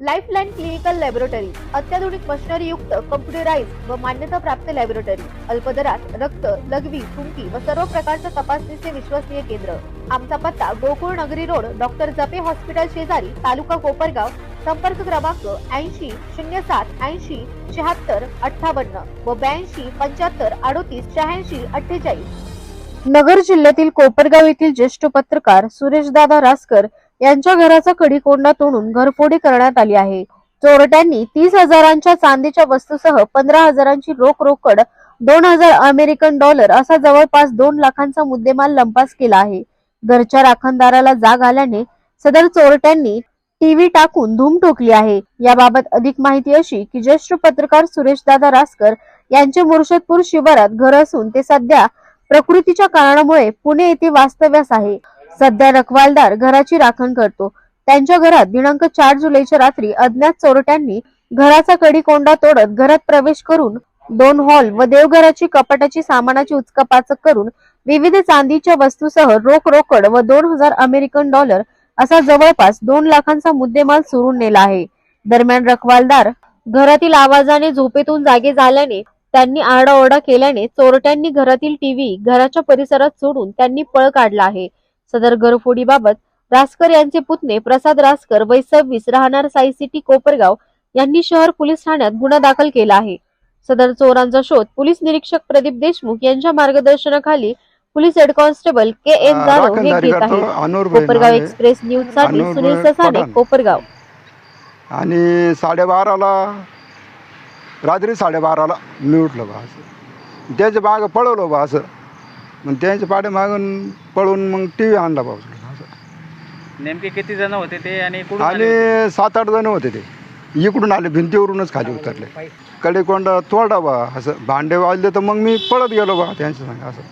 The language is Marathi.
लाईफलाईन क्लिनिकल लॅबोरेटरी अत्याधुनिक मशिनरी युक्त कम्प्युटराइज व मान्यता प्राप्त लॅबोरेटरी अल्पदरात रक्त लघवी थुंकी व सर्व प्रकारच्या तपासणीचे विश्वसनीय केंद्र. आमचा पत्ता गोकुळ नगरी रोड डॉक्टर जपे हॉस्पिटल शेजारी तालुका कोपरगाव संपर्क क्रमांक ऐंशी शून्य सात ऐंशी शहात्तर अठ्ठावन्न व ब्याऐंशी पंच्याहत्तर अडोतीस शहाऐंशी अठ्ठेचाळीस. नगर जिल्ह्यातील कोपरगाव येथील ज्येष्ठ पत्रकार सुरेशदादा रासकर यांच्या घराचा कडी तोडून घरफोडी करण्यात आली आहे. चोरट्यांनी तीस हजारांच्या चांदीच्या वस्तूसह पंधरा हजारांची रोख रोकड दोन हजार अमेरिकन डॉलर असा जवळपास दोन लाखांचा मुद्देमाल लंपास केला आहे. घरच्या राखणदाराला जाग आल्याने सदर चोरट्यांनी टीव्ही टाकून धूम ठोकली आहे. याबाबत अधिक माहिती अशी की ज्येष्ठ पत्रकार सुरेशदादा रासकर यांचे मुर्शदपूर शिवारात घर असून ते सध्या प्रकृतीच्या कारणामुळे पुणे येथे वास्तव्यास आहे. सध्या रखवालदार घराची राखण करतो. त्यांच्या घरात दिनांक चार जुलैच्या रात्री अज्ञात चोरट्यांनी घराचा कडी कोंडा तोडत घरात प्रवेश करून दोन हॉल व देवघराची कपाटाची सामानाची उचकापाचक करून विविध चांदीच्या वस्तूसह रोख रोकड व दोन हजार अमेरिकन डॉलर असा जवळपास दोन लाखांचा मुद्देमाल चोरून नेला आहे. दरम्यान रखवालदार घरातील आवाजाने झोपेतून जागे झाल्याने त्यांनी आरडाओरडा केल्याने चोरट्यांनी घरातील टीव्ही घराच्या परिसरात सोडून त्यांनी पळ काढला आहे. सदर घरफोडीबाबत रासकर यांचे पुतणे प्रसाद रासकर वय सव्वीस राहणार साई सिटी कोपरगाव यांनी शहर पोलीस ठाण्यात गुन्हा दाखल केला आहे. सदर चोरांचा शोध पोलीस निरीक्षक प्रदीप देशमुख यांच्या मार्गदर्शनाखाली police head constable K N Jadhav हे घेत आहेत. भाई कोपरगाव आहे. एक्सप्रेस न्यूजसाठी सुनील ससाने. कोपरगाव. आणि साडेबाराला रात्री साडेबाराला मी उठलो बा असं. त्याच्या मागं पळवलं बा असं. मग त्यांच्या पाठी मागून पळून मग टी व्ही आणला असं नेमके किती जण होते ते आणि कुठून आले आणि सात आठ जण होते ते. इकडून आले भिंतीवरूनच खाली उतरले. कडे कोंडा तोडा बा असं भांडे वाजले तर मग मी पळत गेलो बा त्यांच्या संग असं.